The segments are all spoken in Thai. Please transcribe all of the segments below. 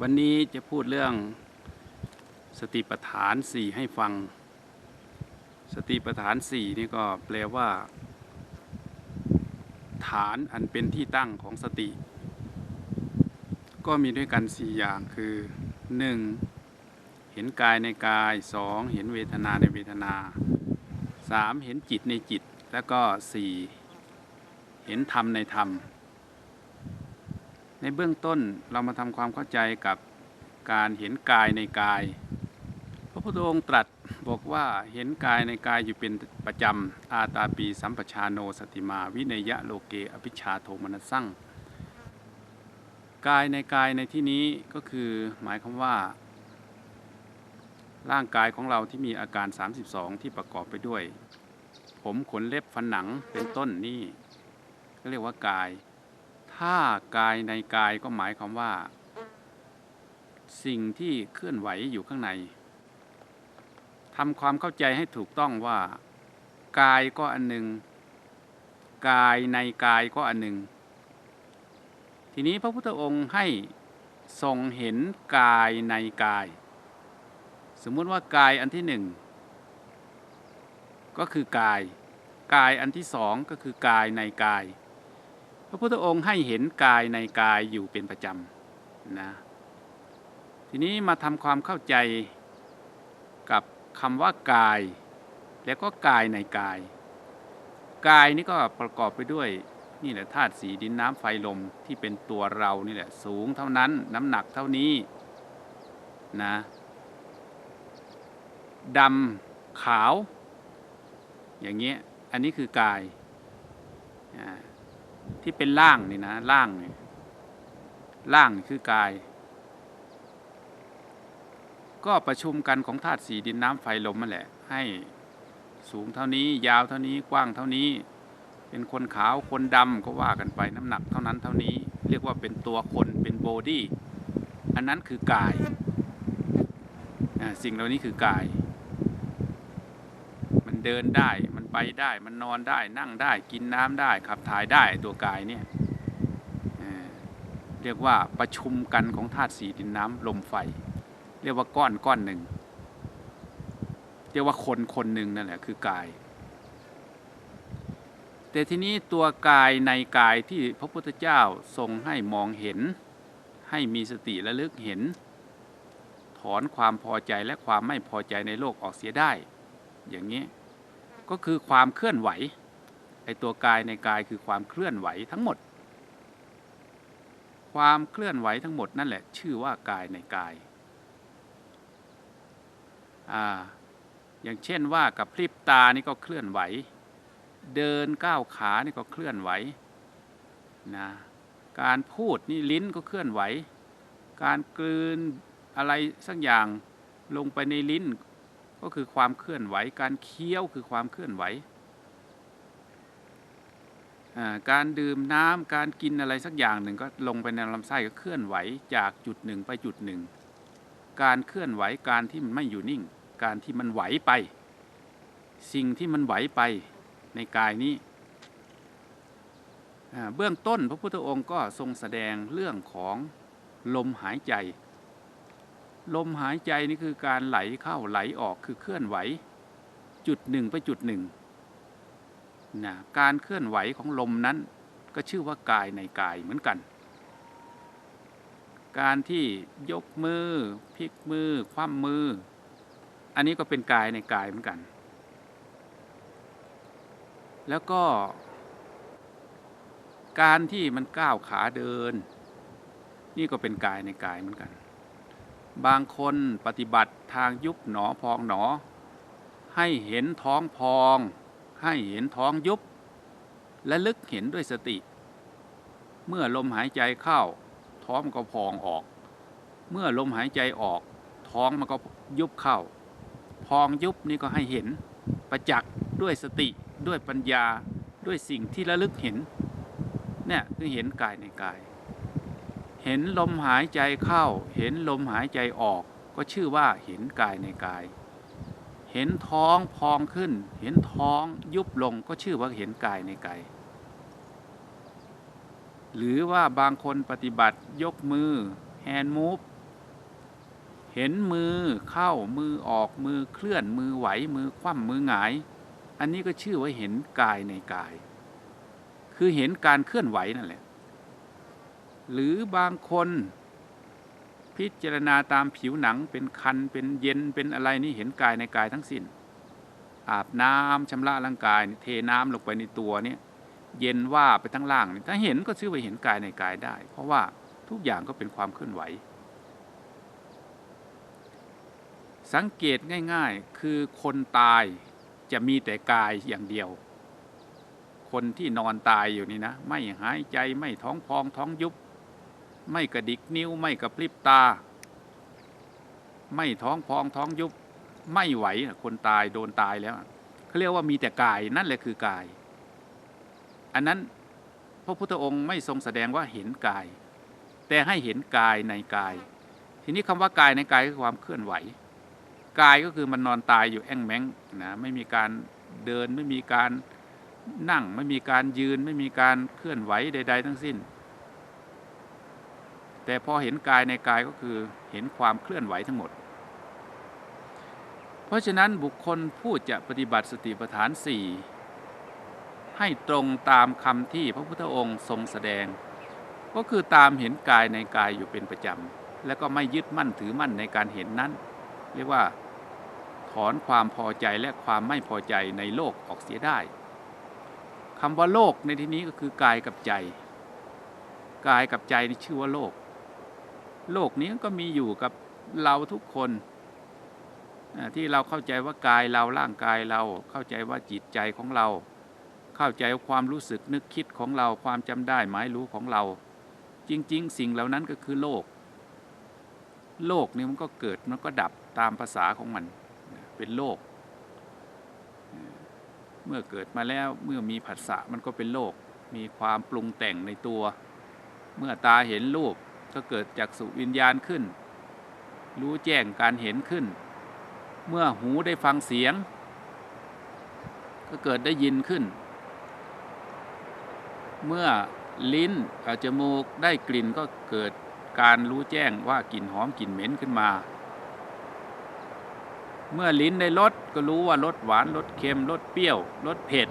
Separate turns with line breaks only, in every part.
วันนี้จะพูดเรื่องสติปัฏฐานสี่ให้ฟัง สติปัฏฐานสี่นี่ก็แปลว่า ฐานอันเป็นที่ตั้งของสติ ก็มีด้วยกันสี่อย่างคือหนึ่งเห็นกายในกายสองเห็นเวทนาในเวทนาสามเห็นจิตในจิต แล้วก็สี่เห็นธรรมในธรรม ในเบื้องต้นเรามาทำความเข้าใจกับการเห็นกายในกาย พระพุทธองค์ตรัสบอกว่าเห็นกายในกายอยู่เป็นประจำ อาตาปีสัมปชาโนสติมา วิเนยะโลเกอภิชาโทมนัสสั่งกายในกายในที่นี้ก็คือหมายความว่า ร่างกายของเราที่มีอาการ 32 ที่ประกอบไปด้วย ผมขนเล็บฟันหนังเป็นต้นนี่ก็เรียกว่ากาย ถ้ากายในกายก็หมายความว่า สิ่งที่เคลื่อนไหวอยู่ข้างในทำความเข้าใจให้ถูกต้องว่า กายก็อันหนึ่งกายในกายก็อันหนึ่งทีนี้พระพุทธองค์ให้ทรงเห็นกายในกาย สมมุติว่ากายอันที่หนึ่งก็คือกาย กายอันที่สองก็คือกายในกาย ระพุทธองค์ให้เห็นกายในกายอยู่เป็นประจำนะทีนี้มาทำความเข้าใจกับคำว่ากาย แล้วก็กายในกาย กายนี่ก็ประกอบไปด้วยนี่แหละธาตุสีดินน้ำไฟลมที่เป็นตัวเรานี่แหละสูงเท่านั้นน้ำหนักเท่านี้นะดำขาว อย่างเงี้ยอันนี้คือกายอ่า ที่เป็นล่างนี่นะล่างนี่ล่างนี่คือกาย ก็ประชุมกันของธาตุสีดินน้ำไฟลมนั่นแหละ ให้สูงเท่านี้ ยาวเท่านี้กว้างเท่านี้ เป็นคนขาวคนดำก็ว่ากันไปน้ำหนักเท่านั้นเท่านี้ เรียกว่าเป็นตัวคนเป็นโบดี้อันนั้นคือกายสิ่งเหล่านี้คือกาย มันเดินได้ ไปได้ มันนอนได้นั่งได้กินน้ำได้ขับถ่ายได้ตัวกายเนี่ยเรียกว่าประชุมกันของธาตุสีดินน้ำลมไฟ เรียกว่าก้อนก้อนหนึ่งเรียกว่าคนคนหนึ่งนั่นแหละคือกาย แต่ทีนี้ตัวกายในกายที่พระพุทธเจ้าทรงให้มองเห็น ให้มีสติระลึกเห็น ถอนความพอใจและความไม่พอใจในโลกออกเสียได้ อย่างนี้ ก็คือความเคลื่อนไหวไอตัวกายในกายคือความเคลื่อนไหวทั้งหมด ความเคลื่อนไหวทั้งหมดนั่นแหละ ชื่อว่ากายในกายอ่าอย่างเช่นว่ากับพริบตานี่ก็เคลื่อนไหว เดินก้าวขานี่ก็เคลื่อนไหวนะการพูดนี่ลิ้นก็เคลื่อนไหว การกลืนอะไรสักอย่างลงไปในลิ้น ก็คือความเคลื่อนไหว การเคี้ยวคือความเคลื่อนไหว การดื่มน้ำการกินอะไรสักอย่างหนึ่งก็ลงไปในลำไส้ก็เคลื่อนไหวจากจุดหนึ่งไปจุดหนึ่ง การเคลื่อนไหวการที่มันไม่อยู่นิ่ง การที่มันไหวไป สิ่งที่มันไหวไปในกายนี้เบื้องต้นพระพุทธองค์ก็ทรงแสดงเรื่องของลมหายใจ ลมหายใจนี่คือการไหลเข้าไหลออกคือเคลื่อนไหว จุดหนึ่งไปจุดหนึ่งนะการเคลื่อนไหวของลมนั้น ก็ชื่อว่ากายในกายเหมือนกัน การที่ยกมือพลิกมือ คว่ำมือ อันนี้ก็เป็นกายในกายเหมือนกัน แล้วก็ การที่มันก้าวขาเดิน นี่ก็เป็นกายในกายเหมือนกัน บางคนปฏิบัติทางยุบหนอพองหนอ ให้เห็นท้องพอง ให้เห็นท้องยุบ และลึกเห็นด้วยสติ เมื่อลมหายใจเข้า ท้องมันก็พองออก เมื่อลมหายใจออก ท้องมันก็ยุบเข้า พองยุบนี่ก็ให้เห็น ประจักษ์ด้วยสติด้วยปัญญาด้วยสิ่งที่ระลึกเห็นเนี่ยคือเห็นกายในกาย เห็นลมหายใจเข้า เห็นลมหายใจออก ก็ชื่อว่าเห็นกายในกาย เห็นท้องพองขึ้น เห็นท้องยุบลงก็ชื่อว่าเห็นกายในกาย หรือว่าบางคนปฏิบัติยกมือแฮนด์มูฟเห็นมือเข้ามือออกมือเคลื่อนมือไหวมือคว่ำมือหงาย อันนี้ก็ชื่อว่าเห็นกายในกาย คือเห็นการเคลื่อนไหวนั่นแหละ หรือบางคนพิจารณาตามผิวหนังเป็นคันเป็นเย็นเป็นอะไรนี่เห็นกายในกายทั้งสิ้น อาบน้ำชำระร่างกาย เทน้ำลงไปในตัวเนี่ยเย็นว่าไปทั้งล่างนี่ถ้าเห็นก็ชื่อว่าเห็นกายในกายได้ เพราะว่าทุกอย่างก็เป็นความเคลื่อนไหว สังเกตง่ายๆ คือคนตายจะมีแต่กายอย่างเดียว คนที่นอนตายอยู่นี่นะ ไม่หายใจไม่ท้องพองท้องยุบ ไม่กระดิกนิ้วไม่กระพริบตา ไม่ท้องพองท้องยุบไม่ไหวคนตายโดนตายแล้วเขาเรียกว่ามีแต่กายนั่นแหละคือกาย อันนั้นพระพุทธองค์ไม่ทรงแสดงว่าเห็นกาย แต่ให้เห็นกายในกาย ทีนี้คำว่ากายในกายคือความเคลื่อนไหว กายก็คือมันนอนตายอยู่แอ่งแมงนะไม่มีการเดินไม่มีการนั่ง ไม่มีการยืน ไม่มีการเคลื่อนไหวใด ๆ ทั้งสิ้น แต่พอเห็นกายในกายก็คือเห็นความเคลื่อนไหวทั้งหมด เพราะฉะนั้นบุคคลผู้จะปฏิบัติสติปัฏฐานสี่ให้ตรงตามคำที่พระพุทธองค์ทรงแสดง ก็คือตามเห็นกายในกายอยู่เป็นประจำ และก็ไม่ยึดมั่นถือมั่นในการเห็นนั้น เรียกว่าถอนความพอใจและความไม่พอใจในโลกออกเสียได้คำว่าโลกในที่นี้ก็คือกายกับใจ กายกับใจนี่ชื่อว่าโลก โลกนี้ก็มีอยู่กับเราทุกคนที่เราเข้าใจว่ากายเราร่างกายเราเข้าใจว่าจิตใจของเรา เข้าใจว่าความรู้สึกนึกคิดของเราความจำได้หมายรู้ของเรา จริง ๆ สิ่งเหล่านั้นก็คือโลก โลกนี่มันก็เกิดมันก็ดับตามภาษาของมันเป็นโลก เมื่อเกิดมาแล้วเมื่อมีผัสสะมันก็เป็นโลก มีความปรุงแต่งในตัว เมื่อตาเห็นรูป ก็เกิดจากสุวิญญาณขึ้น รู้แจ้งการเห็นขึ้น เมื่อหูได้ฟังเสียง ก็เกิดได้ยินขึ้น เมื่อลิ้นกับจมูกได้กลิ่นก็เกิดการรู้แจ้งว่ากลิ่นหอมกลิ่นเหม็นขึ้นมา เมื่อลิ้นได้รสก็รู้ว่ารสหวานรสเค็มรสเปรี้ยวรสเผ็ด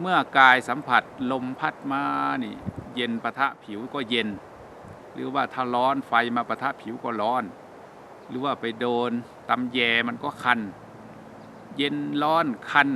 เมื่อกายสัมผัสลมพัดมานี่เย็นปะทะผิวก็เย็น หรือว่าถ้าร้อนไฟมาปะทะผิวก็ร้อน หรือว่าไปโดนตำแยมันก็คัน เย็นร้อนคัน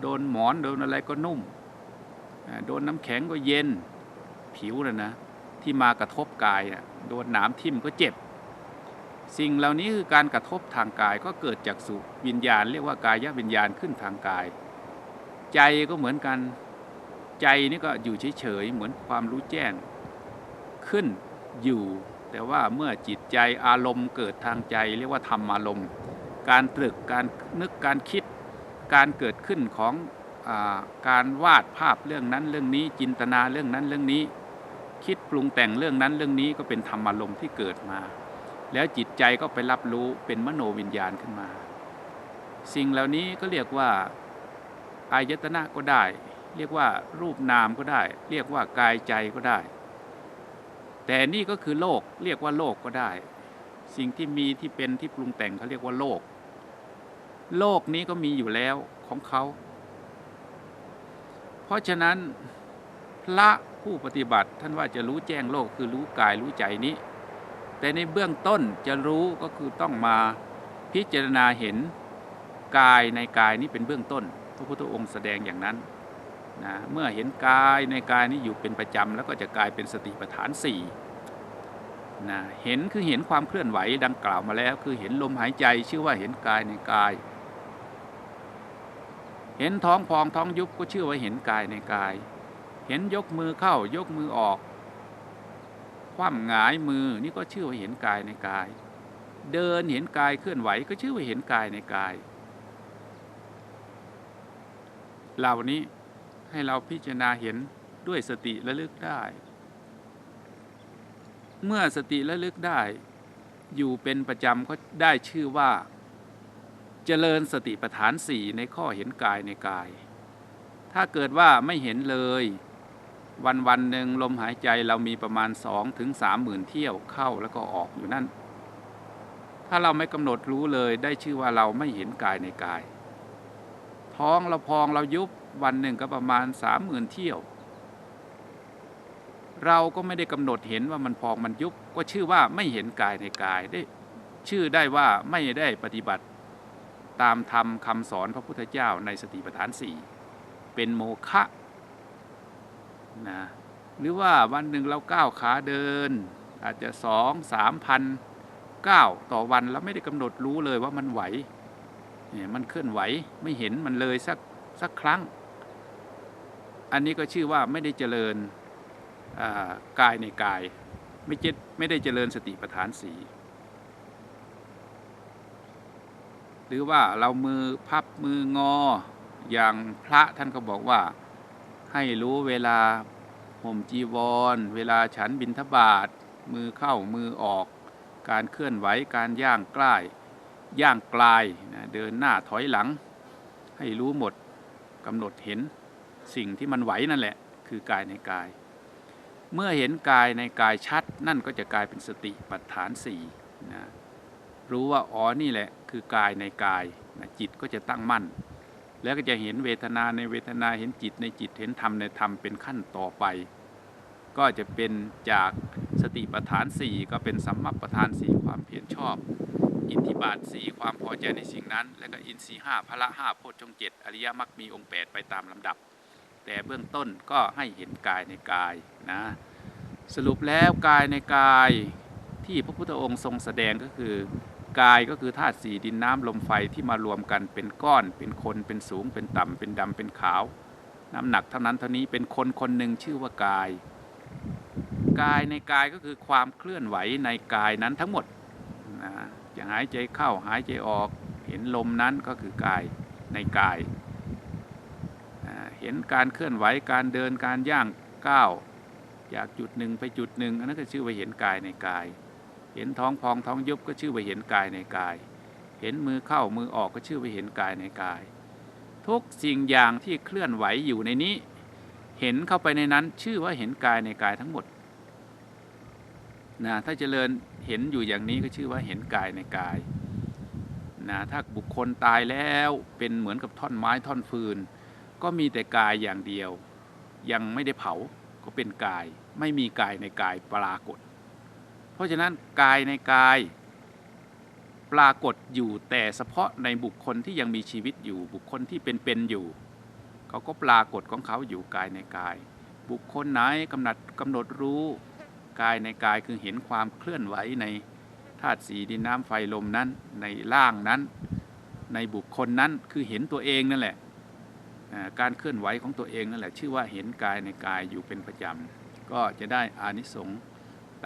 โดนหมอนโดนอะไรก็นุ่ม โดนน้ำแข็งก็เย็นผิวนะนะที่มากระทบกายนะโดนหนามทิ่มก็เจ็บ สิ่งเหล่านี้คือการกระทบทางกายก็เกิดจากสุวิญญาณ เรียกว่ากายวิญญาณขึ้นทางกาย ใจก็เหมือนกัน ใจนี่ก็อยู่เฉยๆเหมือนความรู้แจ้งขึ้นอยู่ แต่ว่าเมื่อจิตใจอารมณ์เกิดทางใจเรียกว่าธรรมอารมณ์ การตรึกการนึกการคิด การเกิดขึ้นของอการวาดภาพเรื่องนั้นเรื่องนี้จินตนาเรื่องนั้นเรื่องนี้ คิดปรุงแต่งเรื่องนั้นเรื่องนี้ก็เป็นธรรมอารมณ์ที่เกิดมา แล้วจิตใจก็ไปรับรู้เป็นมโนวิญญาณขึ้นมา สิ่งเหล่านี้ก็เรียกว่า อายตนะก็ได้ เรียกว่ารูปนามก็ได้ เรียกว่ากายใจก็ได้ แต่นี่ก็คือโลกเรียกว่าโลกก็ได้ สิ่งที่มีที่เป็นที่ปรุงแต่งเขาเรียกว่าโลก โลกนี้ก็มีอยู่แล้วของเขา เพราะฉะนั้นพระผู้ปฏิบัติท่านว่าจะรู้แจ้งโลกคือรู้กายรู้ใจนี้ แต่ในเบื้องต้นจะรู้ก็คือต้องมาพิจารณาเห็นกายในกายนี้เป็นเบื้องต้น พระพุทธองค์แสดงอย่างนั้นนะเมื่อเห็นกายในกายนี้อยู่เป็นประจำแล้วก็จะกลายเป็นสติปัฏฐานสี่นะเห็นคือเห็นความเคลื่อนไหวดังกล่าวมาแล้ว คือเห็นลมหายใจชื่อว่าเห็นกายในกาย เห็นท้องพองท้องยุบก็ชื่อว่าเห็นกายในกาย เห็นยกมือเข้ายกมือออก คว่ำหงายมือนี่ก็ชื่อว่าเห็นกายในกาย เดินเห็นกายเคลื่อนไหวก็ชื่อว่าเห็นกายในกาย เหล่านี้ให้เราพิจารณาเห็นด้วยสติระลึกได้ เมื่อสติระลึกได้ อยู่เป็นประจำก็ได้ชื่อว่า เจริญสติปัฏฐานสี่ในข้อเห็นกายในกาย ถ้าเกิดว่าไม่เห็นเลย วันวันหนึ่งลมหายใจเรามีประมาณสองถึงสามหมื่นเที่ยวเข้าแล้วก็ออกอยู่นั่น ถ้าเราไม่กำหนดรู้เลยได้ชื่อว่าเราไม่เห็นกายในกาย ท้องเราพองเรายุบวันหนึ่งก็ประมาณสามหมื่นเที่ยว เราก็ไม่ได้กำหนดเห็นว่ามันพองมันยุบก็ชื่อว่าไม่เห็นกายในกายได้ ชื่อได้ว่าไม่ได้ปฏิบัติ ตามธรรมคำสอนพระพุทธเจ้าในสติปัฏฐานสี่เป็นโมฆะนะหรือว่าวันหนึ่งเราก้าวขาเดิน อาจจะสองสามพันก้าวต่อวันแล้วไม่ได้กำหนดรู้เลยว่ามันไหว เนี่ยมันเคลื่อนไหวไม่เห็นมันเลยสักสักครั้ง อันนี้ก็ชื่อว่าไม่ได้เจริญกายในกาย ไม่เจไม่ได้เจริญสติปัฏฐานสีหรือว่าเรามือพับมืองออย่างพระท่านก็บอกว่าให้รู้เวลาห่มจีวร เวลาฉันบิณฑบาตมือเข้ามือออก การเคลื่อนไหวการย่างใกลา ย่างกลายนะเดินหน้าถอยหลัง ให้รู้หมดกำหนดเห็นสิ่งที่มันไหวนั่นแหละ คือกายในกาย เมื่อเห็นกายในกายชัด นั่นก็จะกลายเป็นสติปัฏฐานสี่นะรู้ว่าอ๋อนี่แหละ คือกายในกายนะจิตก็จะตั้งมั่น แล้วก็จะเห็นเวทนาในเวทนาเห็นจิตในจิตเห็นธรรมในธรรมเป็นขั้นต่อไป ก็จะเป็นจากสติปัฏฐานสี่ก็เป็นสัมมาปัฏฐานสี่ความเพียรชอบ อินทิบาทสี่ความพอใจในสิ่งนั้น และก็อินทรีห้าพละห้าโพชฌงเจ็ดอริยมรรคมีองค์แปดไปตามลำดับ แต่เบื้องต้นก็ให้เห็นกายในกายนะสรุปแล้วกายในกายที่พระพุทธองค์ทรงแสดงก็คือกายก็คือธาตุสี่ดินน้ำลมไฟที่มารวมกันเป็นก้อนเป็นคนเป็นสูงเป็นต่ำเป็นดำเป็นขาว น้ำหนักเท่านั้นเท่านี้เป็นคนคนหนึ่งชื่อว่ากาย กายในกายก็คือความเคลื่อนไหวในกายนั้นทั้งหมดนะ จะหายใจเข้าหายใจออก เห็นลมนั้นก็คือกายในกาย เห็นการเคลื่อนไหวการเดินการย่างก้าวจากจุดหนึ่งไปจุดหนึ่งอันนั้นก็ชื่อว่าเห็นกายในกาย เห็นท้องพองท้องยุบก็ชื่อว่าเห็นกายในกาย เห็นมือเข้ามือออกก็ชื่อว่าเห็นกายในกาย ทุกสิ่งอย่างที่เคลื่อนไหวอยู่ในนี้ เห็นเข้าไปในนั้นชื่อว่าเห็นกายในกายทั้งหมด นะถ้าเจริญเห็นอยู่อย่างนี้ก็ชื่อว่าเห็นกายในกายนะถ้าบุคคลตายแล้วเป็นเหมือนกับท่อนไม้ท่อนฟืน ก็มีแต่กายอย่างเดียว ยังไม่ได้เผาก็เป็นกาย ไม่มีกายในกายปรากฏ เพราะฉะนั้นกายในกายปรากฏอยู่แต่เฉพาะในบุคคลที่ยังมีชีวิตอยู่บุคคลที่เป็นเป็นอยู่ เขาก็ปรากฏของเขาอยู่กายในกาย บุคคลไหนกำหนดกำหนดรู้ กายในกายคือเห็นความเคลื่อนไหวในธาตุสีดินน้ำไฟลมนั้น ในร่างนั้น ในบุคคลนั้นคือเห็นตัวเองนั่นแหละการเคลื่อนไหวของตัวเองนั่นแหละชื่อว่าเห็นกายในกายอยู่เป็นประจำก็จะได้อานิสงส์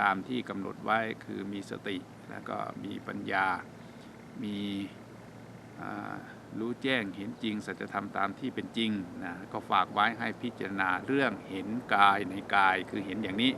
ตามที่กำหนดไว้คือมีสติแล้วก็มีปัญญา มีรู้แจ้งเห็นจริงสัจธรรมตามที่เป็นจริงนะก็ฝากไว้ให้พิจารณาเรื่องเห็นกายในกายคือเห็นอย่างนี้